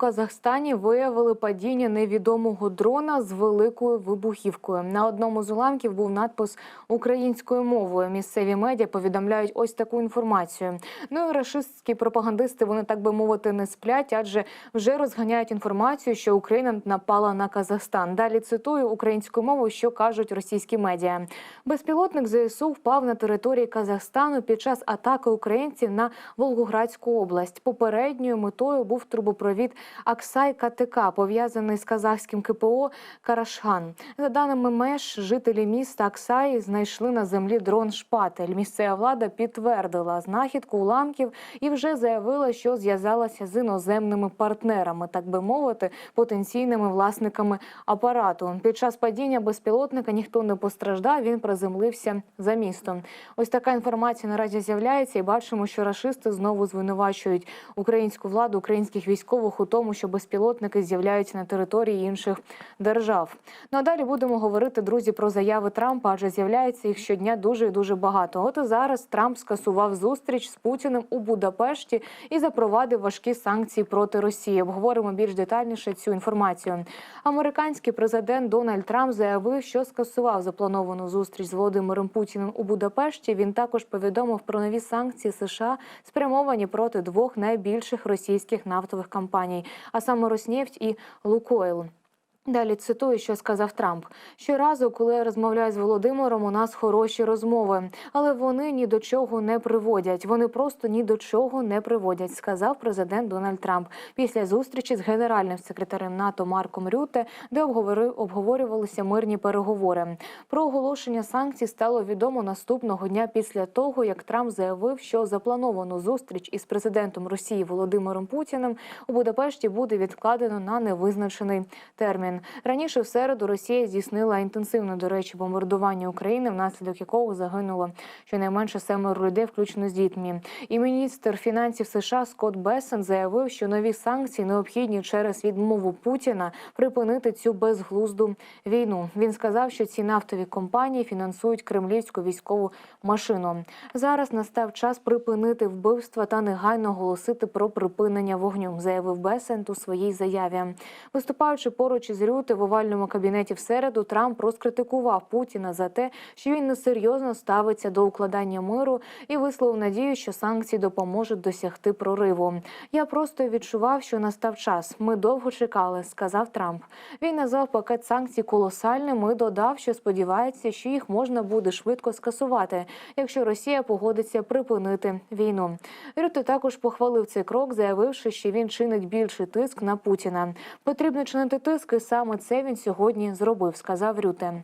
Казахстані виявили падіння невідомого дрона з великою вибухівкою. На одному з уламків був надпис українською мовою. Місцеві медіа повідомляють ось таку інформацію. Ну і рашистські пропагандисти вони так би мовити не сплять, адже вже розганяють інформацію, що Україна напала на Казахстан. Далі цитую українською мовою, що кажуть російські медіа. Безпілотник ЗСУ впав на території Казахстану під час атаки українців на Волгоградську область. Попередньою метою був трубопровід Аксай КТК, пов'язаний з казахським КПО Карашхан. За даними МЕШ, жителі міста Аксай знайшли на землі дрон Шпатель. Місцева влада підтвердила знахідку уламків і вже заявила, що зв'язалася з іноземними партнерами, так би мовити, потенційними власниками апарату. Під час падіння безпілотника ніхто не постраждав. Він приземлився за містом. Ось така інформація наразі з'являється, і бачимо, що рашисти знову звинувачують українську владу, українських військових у тому, що безпілотники з'являються на території інших держав. Ну а далі будемо говорити, друзі, про заяви Трампа, адже з'являється їх щодня дуже і дуже багато. От і зараз Трамп скасував зустріч з Путіним у Будапешті і запровадив важкі санкції проти Росії. Обговоримо більш детальніше цю інформацію. Американський президент Дональд Трамп заявив, що скасував заплановану зустріч з Володимиром Путіним у Будапешті. Він також повідомив про нові санкції США, спрямовані проти двох найбільших російських нафтових компаній, а саме Роснефть і Лукойл. Далі цитую, що сказав Трамп. Щоразу, коли я розмовляю з Володимиром, у нас хороші розмови, але вони ні до чого не приводять. Вони просто ні до чого не приводять, сказав президент Дональд Трамп після зустрічі з генеральним секретарем НАТО Марком Рюте, де обговорювалися мирні переговори. Про оголошення санкцій стало відомо наступного дня після того, як Трамп заявив, що заплановану зустріч із президентом Росії Володимиром Путіним у Будапешті буде відкладено на невизначений термін. Раніше в середу Росія здійснила інтенсивне, до речі, бомбардування України, внаслідок якого загинуло щонайменше семеро людей, включно з дітьми. І міністр фінансів США Скотт Бессен заявив, що нові санкції необхідні через відмову Путіна припинити цю безглузду війну. Він сказав, що ці нафтові компанії фінансують кремлівську військову машину. Зараз настав час припинити вбивства та негайно оголосити про припинення вогню, заявив Бесент у своїй заяві. Виступаючи поруч із Рюте в овальному кабінеті в середу, Трамп розкритикував Путіна за те, що він несерйозно ставиться до укладання миру і висловив надію, що санкції допоможуть досягти прориву. Я просто відчував, що настав час. Ми довго чекали, сказав Трамп. Він назвав пакет санкцій колосальним і додав, що сподівається, що їх можна буде швидко скасувати, якщо Росія погодиться припинити війну. Рюте також похвалив цей крок, заявивши, що він чинить більший тиск на Путіна. Потрібно чинити тиск, і саме це він сьогодні зробив, сказав Рюте.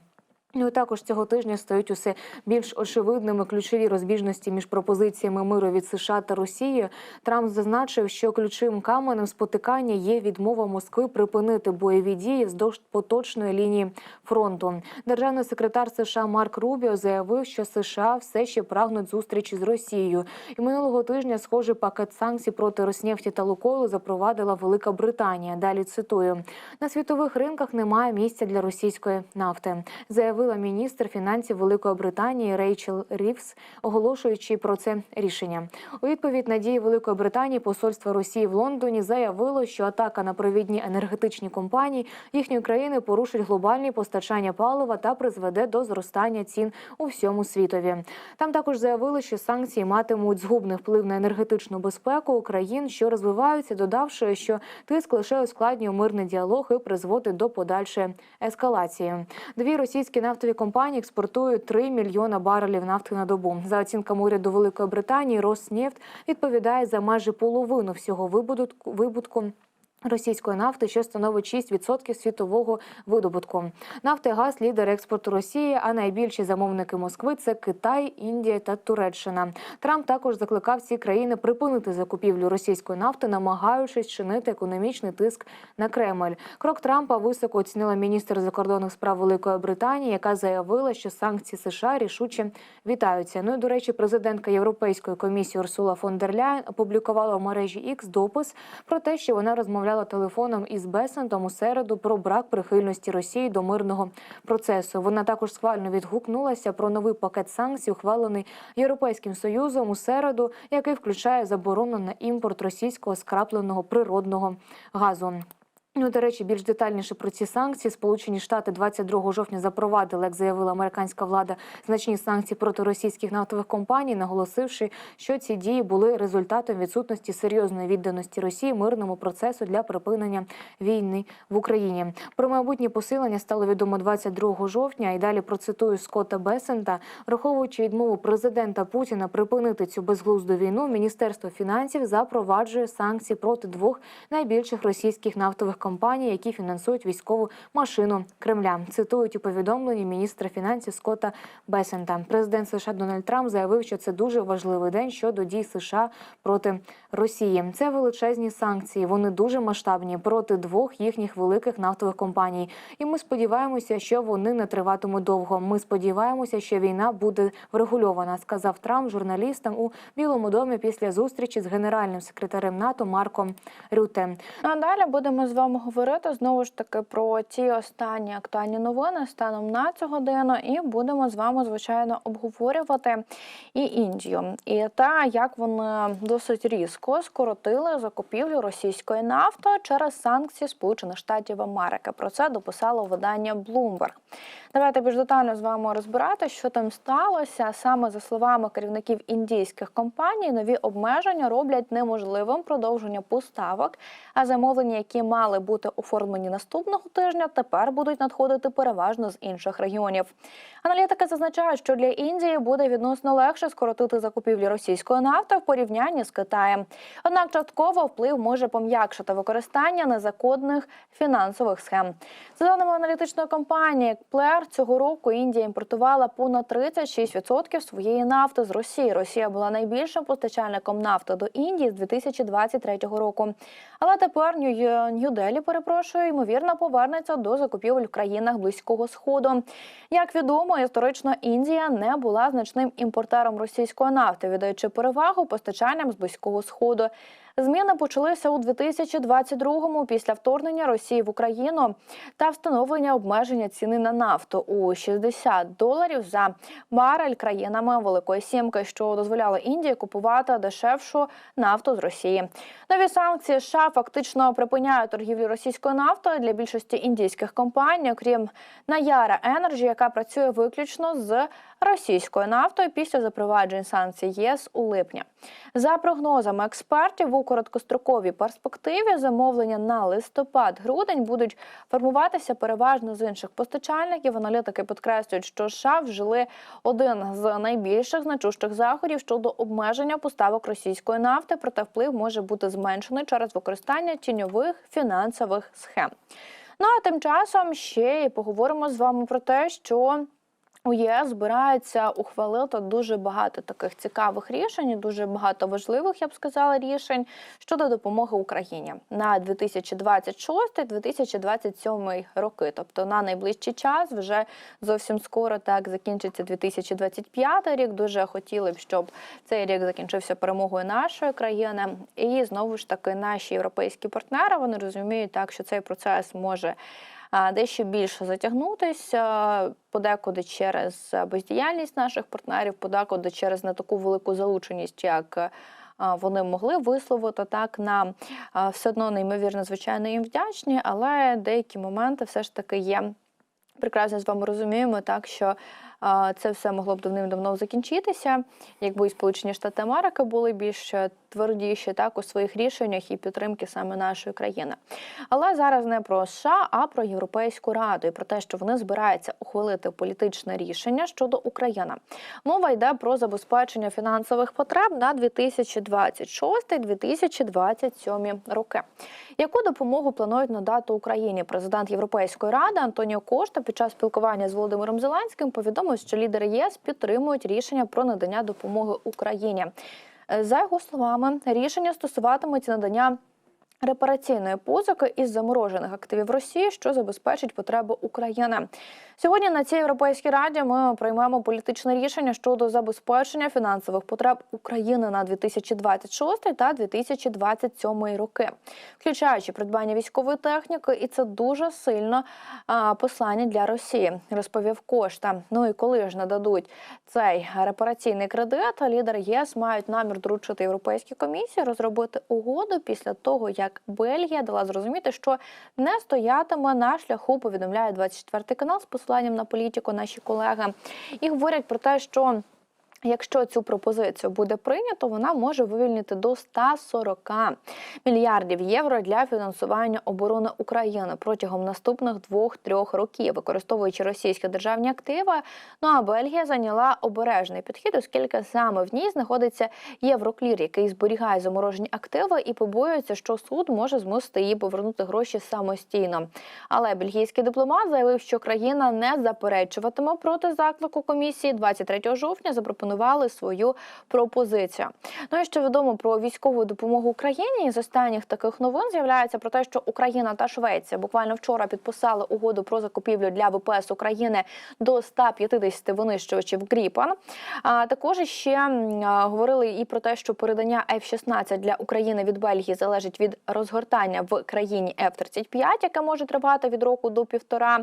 Ну і також цього тижня стають усе більш очевидними ключові розбіжності між пропозиціями миру від США та Росії. Трамп зазначив, що ключовим каменем спотикання є відмова Москви припинити бойові дії вздовж поточної лінії фронту. Державний секретар США Марк Рубіо заявив, що США все ще прагнуть зустрічі з Росією. І минулого тижня схожий пакет санкцій проти Роснефті та Лукойлу запровадила Велика Британія. Далі цитую на світових ринках немає місця для російської нафти. Заявила міністр фінансів Великої Британії Рейчел Рівс, оголошуючи про це рішення. У відповідь на дії Великої Британії посольство Росії в Лондоні заявило, що атака на провідні енергетичні компанії їхньої країни порушить глобальні постачання палива та призведе до зростання цін у всьому світові. Там також заявили, що санкції матимуть згубний вплив на енергетичну безпеку країн, що розвиваються, додавши, що тиск лише ускладнює мирний діалог і призводить до подальшої ескалації. Дві російські нафтові компанії експортують 3 мільйона барелів нафти на добу. За оцінками уряду Великої Британії, Роснефть відповідає за майже половину всього вибутку. Російської нафти, що становить 6% світового видобутку. Нафта і газ лідер експорту Росії, а найбільші замовники Москви це Китай, Індія та Туреччина. Трамп також закликав ці країни припинити закупівлю російської нафти, намагаючись чинити економічний тиск на Кремль. Крок Трампа високо оцінила міністр закордонних справ Великої Британії, яка заявила, що санкції США рішуче вітаються. Ну і до речі, президентка Європейської комісії Урсула фон дер Ляйн опублікувала в мережі X допис про те, що вона розмовляла розмовляла телефоном із Бесентом у середу про брак прихильності Росії до мирного процесу. Вона також схвально відгукнулася про новий пакет санкцій, ухвалений Європейським Союзом у середу, який включає заборону на імпорт російського скрапленого природного газу. Ну, до речі, більш детальніше про ці санкції Сполучені Штати 22 жовтня запровадили, як заявила американська влада, значні санкції проти російських нафтових компаній, наголосивши, що ці дії були результатом відсутності серйозної відданості Росії мирному процесу для припинення війни в Україні. Про майбутнє посилення стало відомо 22 жовтня. І далі процитую Скотта Бесента, враховуючи відмову президента Путіна припинити цю безглузду війну, міністерство фінансів запроваджує санкції проти двох найбільших російських нафтових компаній, які фінансують військову машину Кремля. Цитують у повідомленні міністра фінансів Скотта Бесента. Президент США Дональд Трамп заявив, що це дуже важливий день щодо дій США проти Росії. Це величезні санкції. Вони дуже масштабні проти двох їхніх великих нафтових компаній. І ми сподіваємося, що вони не триватимуть довго. Ми сподіваємося, що війна буде врегульована, сказав Трамп журналістам у Білому домі після зустрічі з генеральним секретарем НАТО Марком Рюте. Ну, а далі будемо з вами говорити знову ж таки про ті останні актуальні новини станом на цю годину, і будемо з вами звичайно обговорювати і Індію, і те, як вони досить різко скоротили закупівлю російської нафти через санкції Сполучених Штатів Америки. Про це дописало видання Bloomberg. Давайте більш детально з вами розбирати, що там сталося. Саме за словами керівників індійських компаній, нові обмеження роблять неможливим продовження поставок, а замовлення, які мали бути оформлені наступного тижня, тепер будуть надходити переважно з інших регіонів. Аналітики зазначають, що для Індії буде відносно легше скоротити закупівлі російської нафти в порівнянні з Китаєм. Однак частково вплив може пом'якшити використання незаконних фінансових схем. За даними аналітичної компанії Плеер, цього року Індія імпортувала понад 36% своєї нафти з Росії. Росія була найбільшим постачальником нафти до Індії з 2023 року. Але тепер Нью- Нью-Делі, перепрошую, ймовірно, повернеться до закупівель в країнах Близького Сходу. Як відомо, історично Індія не була значним імпортером російської нафти, віддаючи перевагу постачанням з Близького Сходу. Зміни почалися у 2022-му після вторгнення Росії в Україну та встановлення обмеження ціни на нафту у 60 доларів за барель країнами Великої Сімки, що дозволяло Індії купувати дешевшу нафту з Росії. Нові санкції США фактично припиняють торгівлю російською нафтою для більшості індійських компаній, окрім Наяра Енерджі, яка працює виключно з російською нафтою після запроваджень санкцій ЄС у липні. За прогнозами експертів, у короткостроковій перспективі замовлення на листопад-грудень будуть формуватися переважно з інших постачальників. Аналітики підкреслюють, що США вжили один з найбільших значущих заходів щодо обмеження поставок російської нафти, проте вплив може бути зменшений через використання тіньових фінансових схем. Ну а тим часом ще і поговоримо з вами про те, що у єС збирається ухвалити дуже багато таких цікавих рішень, дуже багато важливих, я б сказала, рішень щодо допомоги Україні на 2026-2027 роки. Тобто на найближчий час вже зовсім скоро так закінчиться 2025 рік. Дуже хотіли б, щоб цей рік закінчився перемогою нашої країни. І знову ж таки, наші європейські партнери вони розуміють так, що цей процес може дещо більше затягнутися, подекуди через бездіяльність наших партнерів, подекуди через не таку велику залученість, як вони могли висловити так нам все одно неймовірно, звичайно, їм вдячні, але деякі моменти все ж таки є. Прекрасно з вами розуміємо, так що це все могло б давним-давно закінчитися, якби і Сполучені Штати Америки були більш твердіші так у своїх рішеннях і підтримки саме нашої країни. Але зараз не про США, а про Європейську раду і про те, що вони збираються ухвалити політичне рішення щодо України. Мова йде про забезпечення фінансових потреб на 2026-2027 роки. Яку допомогу планують надати Україні? Президент Європейської ради Антоніо Кошта під час спілкування з Володимиром Зеленським повідомив, що лідери ЄС підтримують рішення про надання допомоги Україні. Е, За його словами, рішення стосуватиметься надання репараційної позики із заморожених активів Росії, що забезпечить потреби України. Сьогодні на цій європейській раді ми приймемо політичне рішення щодо забезпечення фінансових потреб України на 2026 та 2027 роки, включаючи придбання військової техніки, і це дуже сильно послання для Росії, розповів Кошта. Ну і коли ж нададуть цей репараційний кредит, лідери єС мають намір доручити Європейській комісії розробити угоду після того, як Бельгія дала зрозуміти, що не стоятиме на шляху. Повідомляє 24 канал з посиланням на політику. Наші колеги і говорять про те, що. Якщо цю пропозицію буде прийнято, вона може вивільнити до 140 мільярдів євро для фінансування оборони України протягом наступних двох-трьох років, використовуючи російські державні активи. Ну а Бельгія зайняла обережний підхід, оскільки саме в ній знаходиться Євроклір, який зберігає заморожені активи і побоюється, що суд може змусити її повернути гроші самостійно. Але бельгійський дипломат заявив, що країна не заперечуватиме проти заклику комісії 23 жовтня. Запропонували свою пропозицію. Ну і що відомо про військову допомогу Україні з останніх таких новин з'являється про те, що Україна та Швеція буквально вчора підписали угоду про закупівлю для ВПС України до 150 винищувачів Гріпан. А також ще говорили і про те, що передання F-16 для України від Бельгії залежить від розгортання в країні F-35, яке може тривати від року до півтора.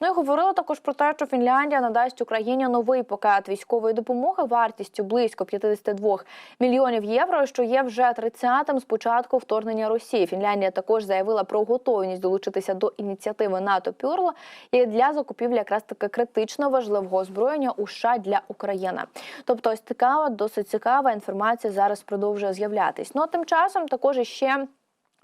Ну і говорили також про те, що Фінляндія надасть Україні новий пакет військової допомоги вартістю близько 52 мільйонів євро, що є вже 30-тим з початку вторгнення Росії. Фінляндія також заявила про готовність долучитися до ініціативи НАТО Пюрл і для закупівлі якраз таки критично важливого озброєння у США для України. Тобто, ось от досить цікава інформація зараз продовжує з'являтись. Ну а тим часом також іще.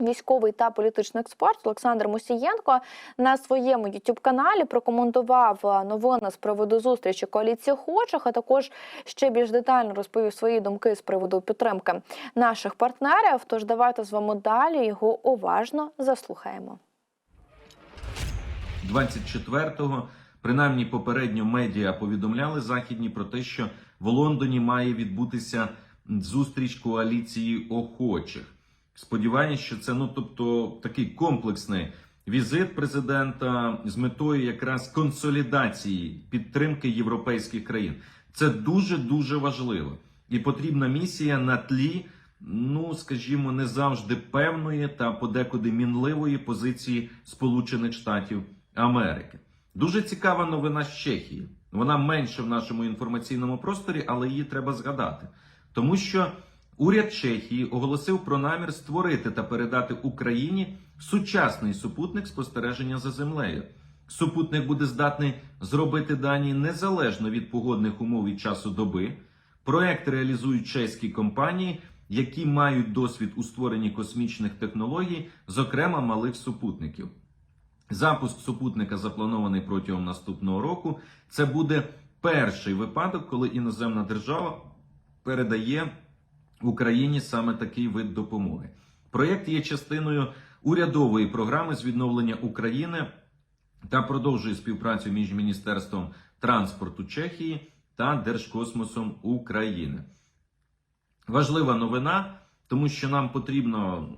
Військовий та політичний експерт Олександр Мусієнко на своєму youtube каналі прокоментував е, новини з приводу зустрічі коаліції охочих, а також ще більш детально розповів свої думки з приводу підтримки наших партнерів. Тож давайте з вами далі його уважно заслухаємо. 24-го, принаймні попередньо медіа повідомляли західні про те, що в Лондоні має відбутися зустріч коаліції охочих. Сподівання, що це ну тобто такий комплексний візит президента з метою якраз консолідації підтримки європейських країн. Це дуже дуже важливо і потрібна місія на тлі. Ну, скажімо, не завжди певної та подекуди мінливої позиції Сполучених Штатів Америки. Дуже цікава новина з Чехії. Вона менше в нашому інформаційному просторі, але її треба згадати. Тому що уряд Чехії оголосив про намір створити та передати Україні сучасний супутник спостереження за землею. Супутник буде здатний зробити дані незалежно від погодних умов і часу доби. Проект реалізують чеські компанії, які мають досвід у створенні космічних технологій, зокрема малих супутників. Запуск супутника запланований протягом наступного року. Це буде перший випадок, коли іноземна держава передає Україні саме такий вид допомоги. Проєкт є частиною урядової програми з відновлення України та продовжує співпрацю між Міністерством транспорту Чехії та Держкосмосом України. Важлива новина, тому що нам потрібно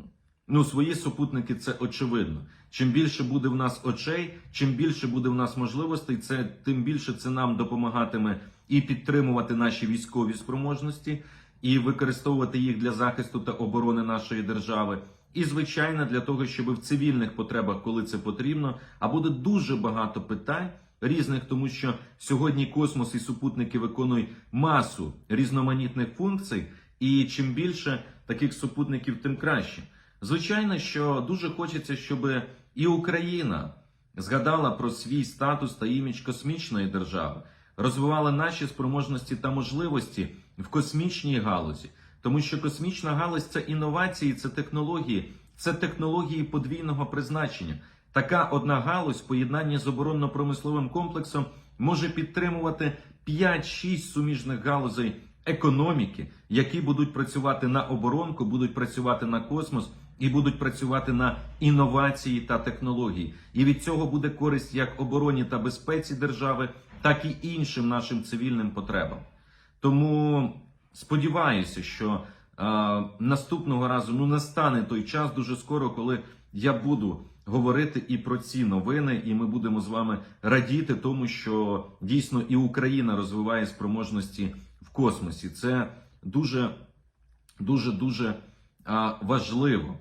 ну, свої супутники, це очевидно. Чим більше буде в нас очей, чим більше буде в нас можливостей, це тим більше це нам допомагатиме і підтримувати наші військові спроможності, і використовувати їх для захисту та оборони нашої держави. І, звичайно, для того, щоб в цивільних потребах, коли це потрібно, а буде дуже багато питань різних, тому що сьогодні космос і супутники виконують масу різноманітних функцій, і чим більше таких супутників, тим краще. Звичайно, що дуже хочеться, щоб і Україна згадала про свій статус та імідж космічної держави, розвивала наші спроможності та можливості в космічній галузі, тому що космічна галузь це інновації, це технології, це технології подвійного призначення. Така одна галузь в поєднанні з оборонно-промисловим комплексом може підтримувати 5-6 суміжних галузей економіки, які будуть працювати на оборонку, будуть працювати на космос і будуть працювати на інновації та технології. І від цього буде користь як обороні та безпеці держави, так і іншим нашим цивільним потребам. Тому сподіваюся, що а, наступного разу ну настане той час дуже скоро, коли я буду говорити і про ці новини, і ми будемо з вами радіти, тому що дійсно і Україна розвиває спроможності в космосі. Це дуже, дуже, дуже а, важливо.